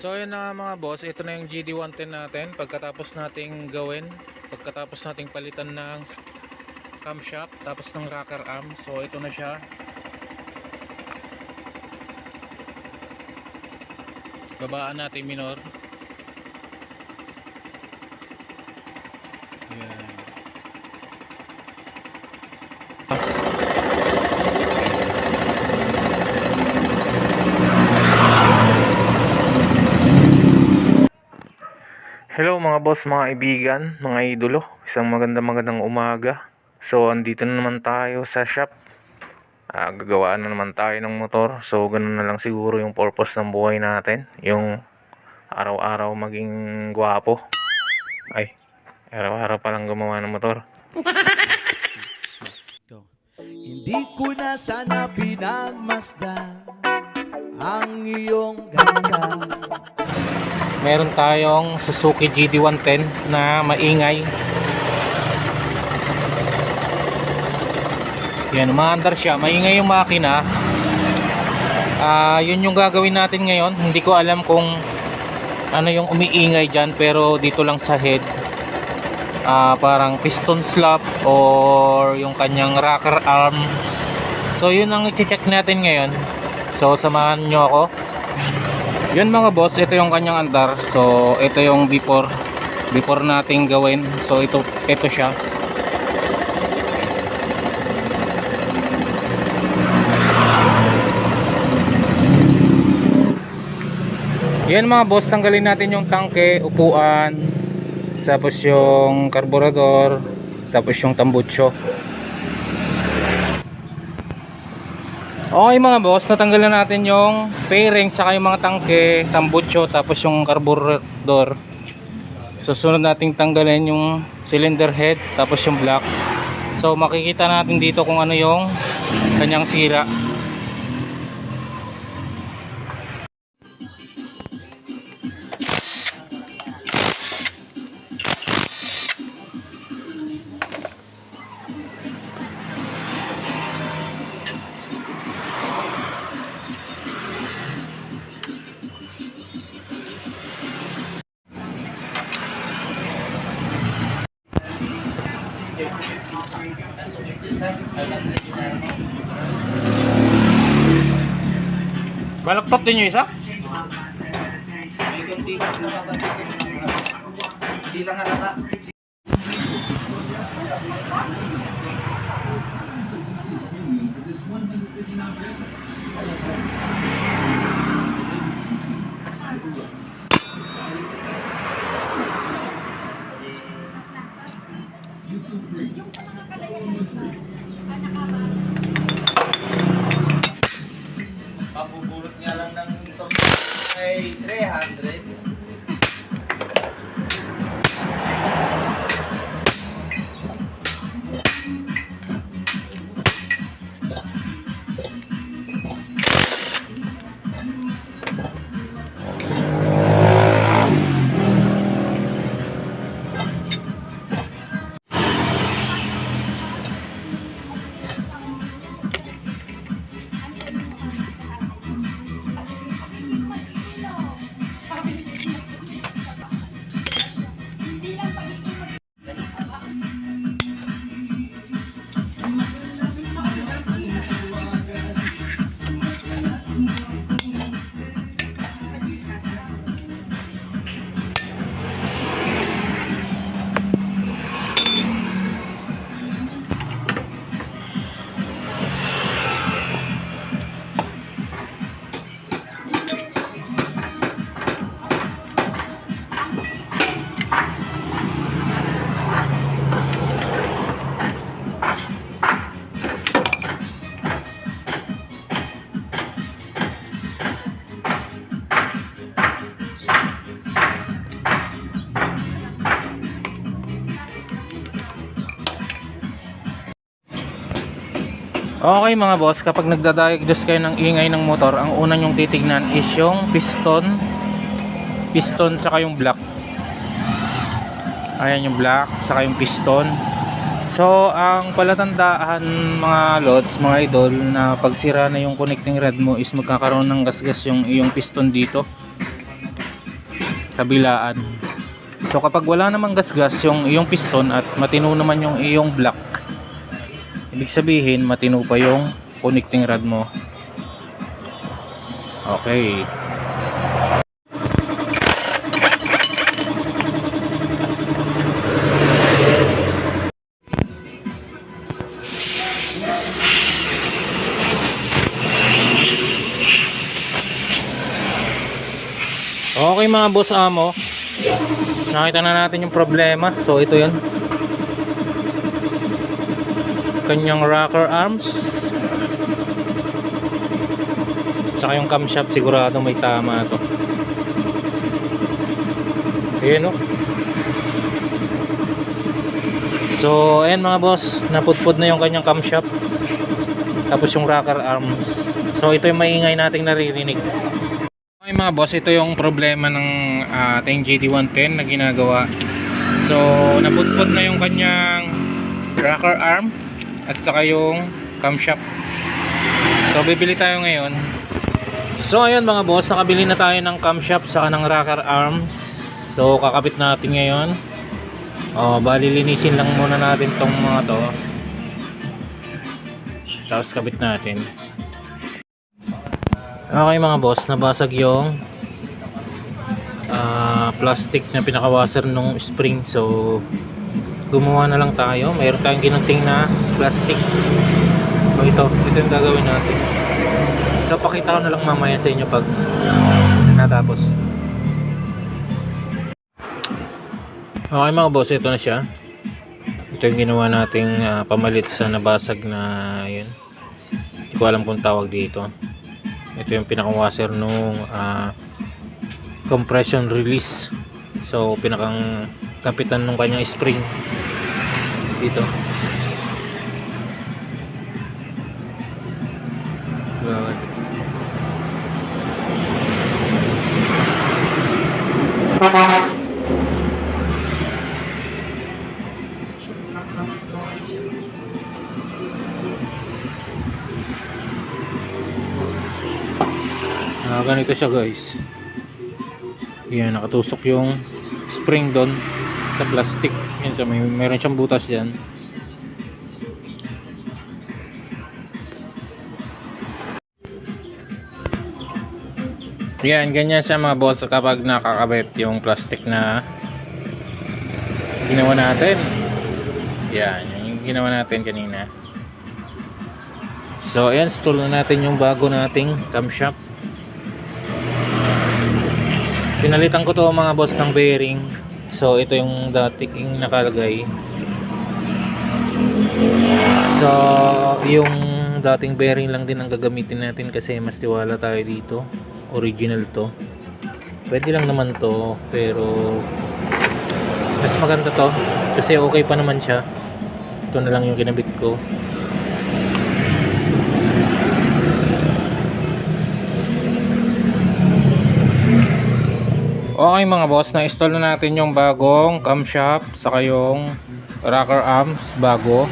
So ayun na mga boss, ito na yung GD110 natin pagkatapos nating gawin, pagkatapos nating palitan ng camshaft tapos ng rocker arm. So ito na siya. Babaan natin minor. Yan. Hello mga boss, mga kaibigan, mga idolo. Isang maganda magandang umaga. So, andito na naman tayo sa shop. Ah, gagawaan na naman tayo ng motor. So, ganun na lang siguro yung purpose ng buhay natin. Yung araw-araw maging gwapo. Ay, araw-araw palang gumawa ng motor. Hindi ko na sana pinagmasdan ang iyong ganda. Meron tayong Suzuki GD110 na maingay. Yan, umaandar siya. Maingay yung makina. Ah, yun yung gagawin natin ngayon. Hindi ko alam kung ano yung umiingay dyan pero dito lang sa head ah, parang piston slap or yung kanyang rocker arm so yun ang i-check natin ngayon so samahan nyo ako yun mga boss ito yung kanyang andar. So ito yung before before nating gawin. So ito ito siya. Yan mga boss tanggalin natin yung tangke upuan tapos yung karburador tapos yung tambutso okay mga boss natanggal na natin yung fairing saka yung mga tangke tambutso tapos yung karburador susunod nating tanggalin yung cylinder head tapos yung block. So makikita natin dito kung ano yung kanyang sira balaktot din yung isa Hindi lang halata. Papupulot Okay mga boss, kapag nagda-diagnose kayo ng ingay ng motor, ang una nyong titignan is yung piston, piston saka yung block. Ayan yung block, saka yung piston. So, ang palatandaan mga lods, mga idol, na pagsira na yung connecting rod mo is magkakaroon ng gasgas yung iyong piston dito. kabilaan. So kapag wala namang gasgas yung iyong piston at matino naman yung iyong block, ibig sabihin matino pa yung connecting rod mo. Okay. Okay mga boss amo. Nakita na natin yung problema. So ito yun. Kanyang rocker arms. Tsaka yung camshaft sigurado may tama to. Ayan o. So ayan mga boss. Naputpud na yung kanyang camshaft. Tapos yung rocker arms. So ito yung maingay nating naririnig. Okay mga boss, ito yung problema ng ating GD110 na ginagawa. So, naputput na yung kanyang rocker arm at saka yung camshaft. So, bibili tayo ngayon. So, ayun mga boss, nakabili na tayo ng camshaft saka ng rocker arms. So, kakabit natin ngayon. Oh, bali linisin lang muna natin tong mga to. Tapos kabit natin. Okay mga boss, nabasag yung ah, plastic na pinakawaser nung spring. So, gumawa na lang tayo. Mayroon tayong ginunting na plastic. So, ito. Ito yung gagawin natin. So, pakita ko na lang mamaya sa inyo pag natapos. Okay mga boss, ito na siya. Ito yung ginawa nating ah, pamalit sa nabasag na yun. Hindi ko alam kung tawag dito ito yung pinaka-washer nung ah, compression release so pinakang kapitan nung kanyang spring dito Bawat. Ah, ganito siya guys. Yan, nakatusok yung spring doon sa plastic. Yan, sa may meron siyang butas diyan. Yan, ganyan siya mga boss kapag nakakabit yung plastic na ginawa natin. Yan, yung ginawa natin kanina. So, ayan, install na natin yung bago nating camshaft. Pinalitan ko to mga boss ng bearing. So ito yung dating nakalagay. So yung dating bearing lang din ang gagamitin natin kasi mas tiwala tayo dito. Original to. Pwede lang naman to pero mas maganda to kasi okay pa naman siya. Ito na lang yung kinabit ko. Okay mga boss, na-install na natin yung bagong camshaft saka yung rocker arms bago.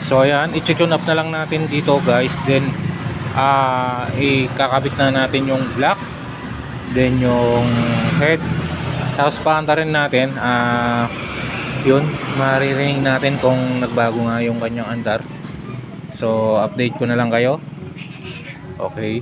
So ayan, i-tune up na lang natin dito guys. Then ah ikakabit na natin yung block. Then yung head. Tapos paanda rin natin ah yun, maririnig natin kung nagbago nga yung kanyang andar. So update ko na lang kayo. Okay.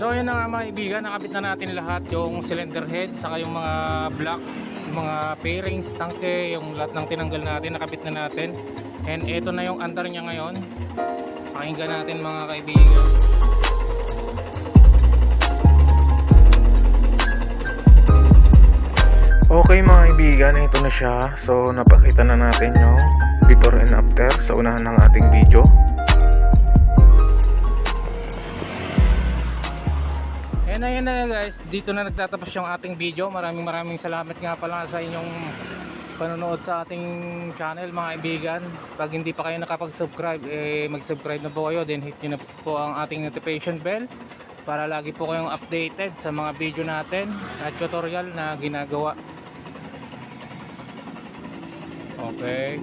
So yun na nga mga kaibigan, nakabit na natin lahat yung cylinder head, saka yung mga block, yung mga fairings, tangke, yung lahat ng tinanggal natin, nakabit na natin. And ito na yung andar niya ngayon. Pakinggan natin mga kaibigan. Okay mga kaibigan, ito na siya. So napakita na natin yung before and after sa unahan ng ating video. And ayun na guys, dito na nagtatapos yung ating video. Maraming maraming salamat nga pala sa inyong panonood sa ating channel mga kaibigan. Pag hindi pa kayo nakapag-subscribe, eh mag-subscribe na po kayo. Then hit nyo na po ang ating notification bell para lagi po kayong updated sa mga video natin at tutorial na ginagawa. Okay.